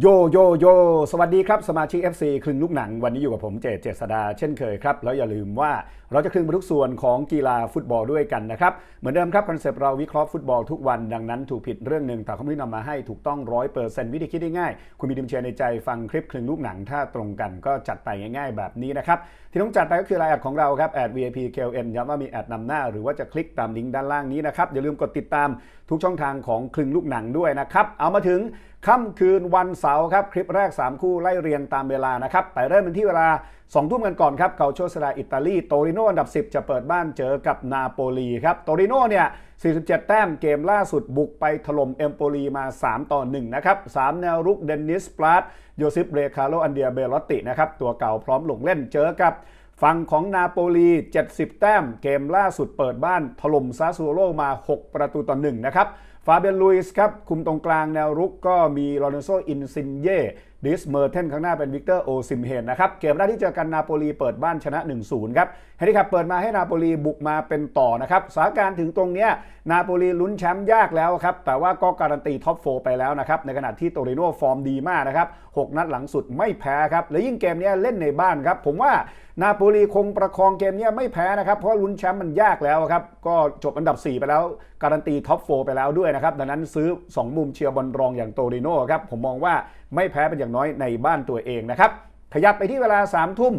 โยโยโยสวัสดีครับ สมาชิก FC คลึงลูกหนัง วันนี้อยู่กับผมเจตเจษดาเช่นเคยครับ แล้วอย่าลืมว่าเราจะคลึงทุกส่วนของกีฬาฟุตบอลด้วยกันนะครับ เหมือนเดิมครับ คอนเซปต์เราวิเคราะห์ฟุตบอลทุกวันดังนั้นถูกผิดเรื่องหนึ่งแต่ข้อมูลที่นำมาให้ถูกต้องร้อยเปอร์เซ็นต์วิธีคิดได้ง่าย คุณมีดิมเชียในใจฟังคลิปคลึงลูกหนังถ้าตรงกันก็จัดไปง่าย ๆ แบบนี้นะครับที่ต้องจัดไปก็คือรายแอดของเราครับแอด VIP KLN ย้ำว่ามีแอดนำหน้า หรือว่าจะคลิกตามลิงก์ด้านล่างนี้นะครับอย่าลืมกดติดตามทุกช่องทางของคลึงลูกหนังด้วยนะครับเอามาถึง ค่ำคืนวันเสาร์ครับ คลิปแรก 3 คู่ไล่เรียงตามเวลานะครับแต่เริ่มเป็นที่เวลา 2 ทุ่มกันก่อนครับเกาโชสดาอิตาลี โตริโนอันดับ 10 จะเปิดบ้านเจอกับนาโปลีครับ โตริโนเนี่ย 47 แต้มเกมล่าสุดบุกไปถล่มเอมโปลีมา 3 ต่อ 1 นะครับ 3 แนวรุกเดนนิสปลาตโยซิปเรคาโลอันเดียเบลอตตินะครับ ตัวเก่าพร้อมลงเล่นเจอกับฝั่งของนาโปลี 70 แต้ม เกมล่าสุดเปิดบ้านถล่มซาซูโรมา 6 ประตูต่อ1นะครับ ฟาเบียนลุยส์ครับ คุมตรงกลางแนวรุกก็มีลอเรนโซอินซินเย่ดิสเมอร์เทนข้างหน้าเป็นวิกเตอร์โอซิมเฮนนะครับ เกมแรกที่เจอกันนาโปลีเปิดบ้านชนะ 1-0 ครับเฮดิคับเปิดมาให้นาโปลีบุกมาเป็นต่อนะครับสถานการณ์ถึงตรงเนี้ยนาโปลีลุ้นแชมป์ยากแล้วครับ แต่ว่าก็การันตีท็อปโฟไปแล้วนะครับ ในขณะที่โตริโนฟอร์มดีมากนะครับ 6 นัดหลังสุดไม่แพ้ครับ และยิ่งเกมนี้เล่นในบ้านครับผมว่า นาโปลีคงประคองเกมนี้ไม่แพ้นะครับเพราะลุ้นแชมป์มันยากแล้วครับก็จบอันดับ 4 ไปแล้ว การันตีท็อปโฟไปแล้วด้วยนะครับดังนั้นซื้อ 2 มุมเชียร์บอลรองอย่างโตริโนครับผมมองว่าไม่แพ้เป็นอย่างน้อยในบ้านตัวเองนะครับขยับไปที่เวลา3ทุ่ม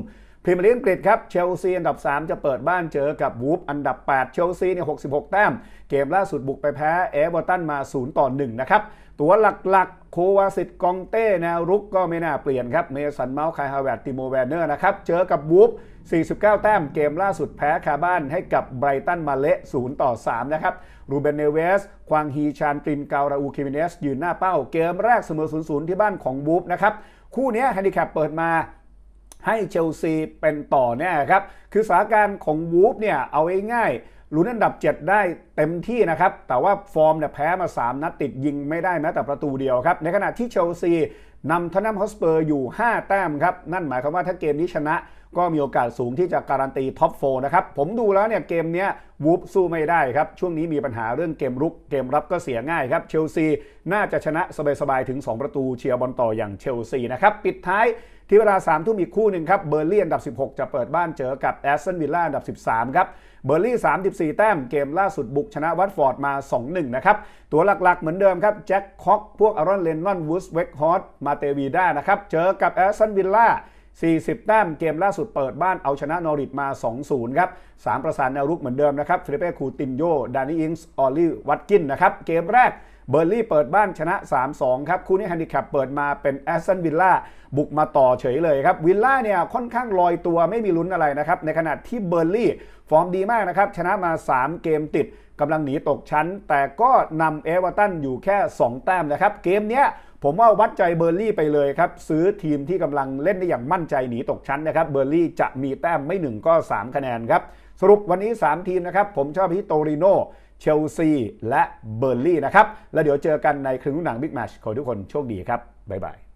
รีเมียร์ลีกอังกฤษครับเชลซีอันดับ 3 จะเปิดบ้านเจอกับวูฟอันดับ 8 เชลซีเนี่ย66 แต้ม เกมล่าสุดบุกไปแพ้เอเวอร์ตันมา 0 ต่อ 1 นะครับ ตัวหลักๆ โควาสิตกองเต้แนวรุกก็ไม่น่าเปลี่ยนครับ เมสันเมาส์คายฮาวเวร์ดติโมแวนเนอร์นะครับ เจอกับวูฟ49 แต้มเกมล่าสุดแพ้คาบ้านให้กับไบรตันมาเละ0ต่อ 3 นะครับ รูเบนเนเวส ควางฮีชานตินเการาอูคิมิเนส ยืนหน้าเป้า เกมแรกเสมอ 0-0 ที่บ้านของวูฟนะครับ คู่นี้แฮนดิแคปเปิดมา ให้เชลซีเป็นต่อแน่ครับ คือสถานการณ์ของวูฟเนี่ยเอาง่ายๆลุ้นอันดับ 7 ได้เต็มที่นะครับ แต่ว่าฟอร์มเนี่ยแพ้มา 3 นัดติดยิงไม่ได้แม้แต่ประตูเดียวครับ ในขณะที่เชลซีนำทนนัมฮอสเปอร์อยู่ 5 แต้มครับ นั่นหมายความว่าถ้าเกมนี้ชนะก็มีโอกาสสูงที่จะการันตีท็อปโฟนะครับ ผมดูแล้วเนี่ยเกมเนี้ยวูฟสู้ไม่ได้ครับ ช่วงนี้มีปัญหาเรื่องเกมรุก เกมรับก็เสียง่ายครับ เชลซีน่าจะชนะสบายๆถึง 2 ประตูเชียร์บอลต่ออย่างเชลซีนะครับ ปิดท้าย ที่เวลา3ทุ่มอีกคู่หนึ่งครับเบอร์ลี่อันดับ 16 จะเปิดบ้านเจอกับแอสตันวิลล่าอันดับ 13 ครับเบอร์ลี่ 34 แต้มเกมล่าสุดบุกชนะวัตฟอร์ดมา 2-1 นะครับ ตัวหลักๆ เหมือนเดิมครับ แจ็คคอกพวกอารอนเลนนอนวูสเวกฮอตมาเตวีด้านะครับ เจอกับแอสตันวิลล่า40 แต้มเกมล่าสุดเปิดบ้านเอาชนะนอริทมา 2-0 ครับ 3 ประสานแนวรุกเหมือนเดิมนะครับฟิลิเป้คูตินโย ดานิอิงส์ ออลลี่ วัตกินนะครับ เกมแรก เบอร์ลี่เปิดบ้านชนะ 3-2 ครับ คู่นี้แฮนดิแคปเปิดมาเป็นแอสตันวิลล่าบุกมาต่อเฉยเลยครับ วิลล่าเนี่ยค่อนข้างลอยตัวไม่มีลุ้นอะไรนะครับ ในขณะที่เบอร์ลี่ฟอร์มดีมากนะครับ ชนะมา 3 เกมติดกำลังหนีตกชั้น แต่ก็นำเอเวอร์ตันอยู่แค่ 2 แต้มนะครับ เกมเนี้ยผมว่าวัดใจเบอร์ลี่ไปเลยครับ ซื้อทีมที่กำลังเล่นได้อย่างมั่นใจหนีตกชั้นนะครับ เบอร์ลี่จะมีแต้มไม่ 1 ก็ 3 คะแนนครับ สรุปวันนี้ 3 ทีมนะครับ ผมชอบที่โตริโน เชลซีและเบอร์ลี่นะครับ แล้วเดี๋ยวเจอกันในครึ่งหนังบิ๊กแมชขอทุกคนโชคดีครับ บ๊ายบาย